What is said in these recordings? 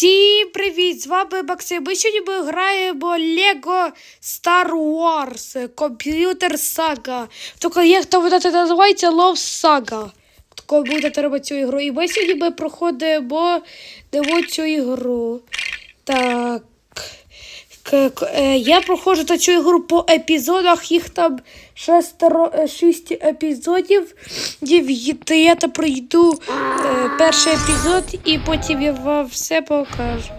Всім привіт! З вами Максим. Ми сьогодні ми граємо Lego Star Wars Computer Saga. Тільки як там вона це називається Love Saga. Тако буде треба цю ігру. І ми сьогодні ми проходимо демо цю ігру. Так. Е, Я проходжу та цю ігру по епізодах, їх там шестеро, е, шість епізодів. Дів- Я та пройду е, перший епізод і потім я вам все покажу.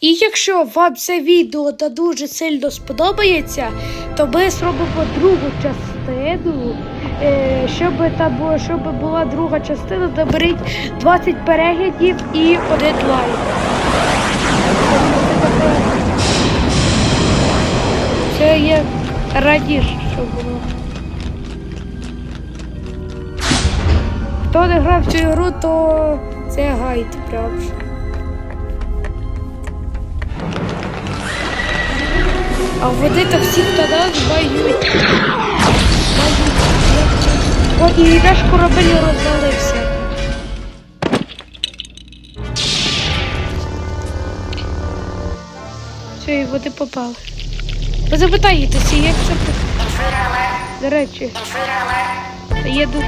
І якщо вам це відео та дуже сильно сподобається, то ми зробимо другу частину. Е, щоб там було, щоб була друга частина, наберіть 20 переглядів і один лайк. Це є раніше, що було. Хто не грав цю ігру, то це гайд прям. А вони то всі хто нас бають. О, і наш корабель розвалився. Все, і вони попали. Ви запитаєтеся, як це До речі. Їду.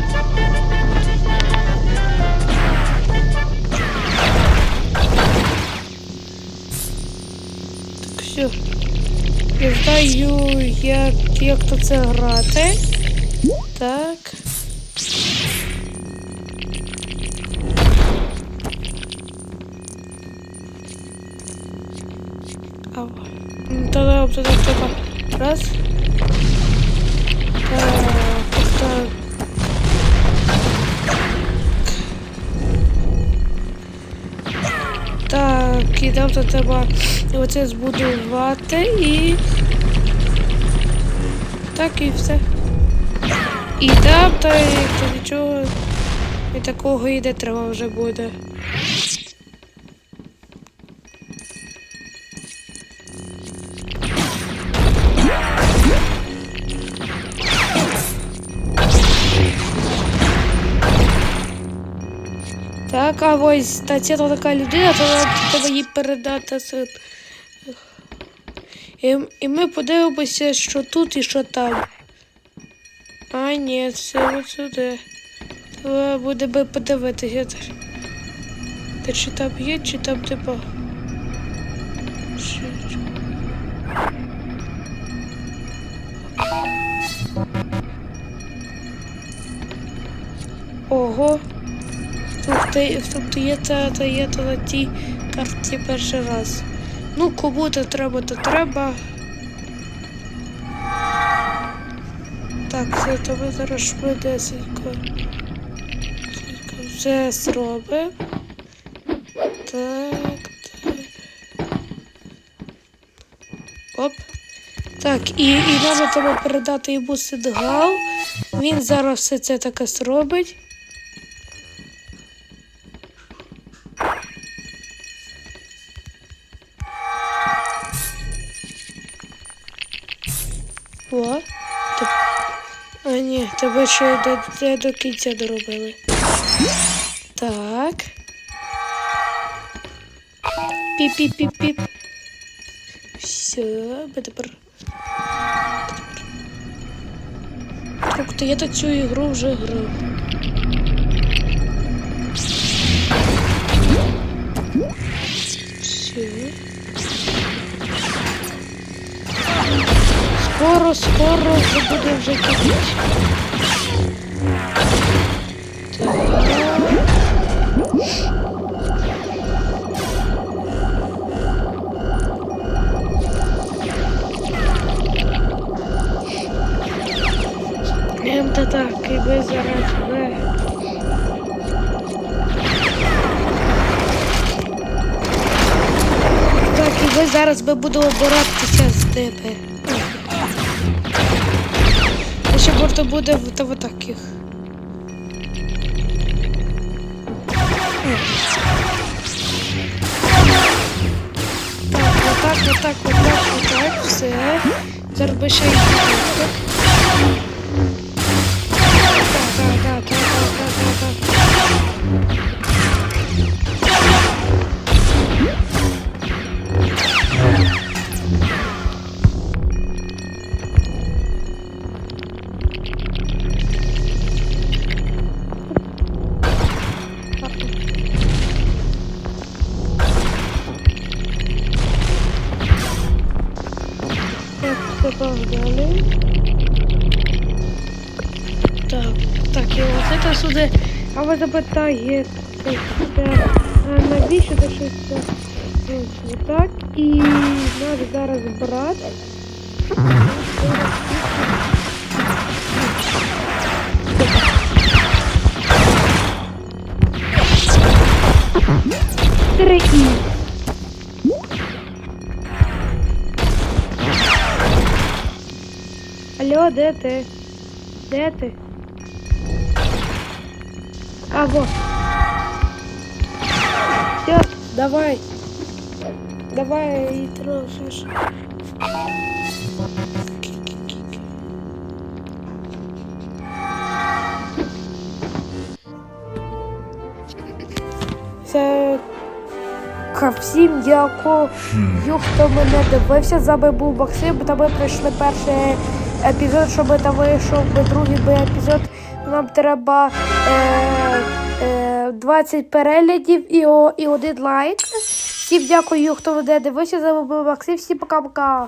Так, все. Я знаю, як, як то це грати. Так. Тогда, тогда, тогда. Раз. Так, так. Так, і там то треба оце збудувати і. Так і все. І там то, то нічого і такого і не треба вже буде. Так, а ось та ця така людина, то треба їй передати. І, і ми подивимося, що тут і що там. А, ні, це от сюди. Треба буде би подивитися. Та, чи там є, чи там типа. Ого. Тобто, є та, та є та на тій карті перший раз. Ну, кому то треба, то треба. Так, це то ми зараз швидесенько. Все зробимо. Так, так. Оп. Так, і, і треба передати йому сигнал. Він зараз все це таке зробить. Ні, тебе ще до, до, до кінця доробили. Так. Піп-піп-піп-піп. Все, ми тепер. Тобто я так цю ігру вже грав. Все. Скоро, скоро буде вже кінець. Ем, та так, і ви зараз ви. Так, і ви зараз ми будемо боротися з тебе. Ще можна буде в в таких. Так, отак, отак, отак, отак, все. Зараз би ще й так. копаем далее. Так, так, и вот это сюда. А вот это питає. Е, навіщо те щось не так? І наш зараз брат. Три і. Алло, де ти? Де ти? А, вот. Все, давай. Давай і трошиш. Це Ка- всім дякую, хто мене дивився. З вами був Максим, та ми пройшли перший епізод, щоб там вийшов би другий би епізод. Нам треба е, е, 20 переглядів і, і один лайк. Всім дякую, хто буде дивився. З вами був. Всім пока-пока.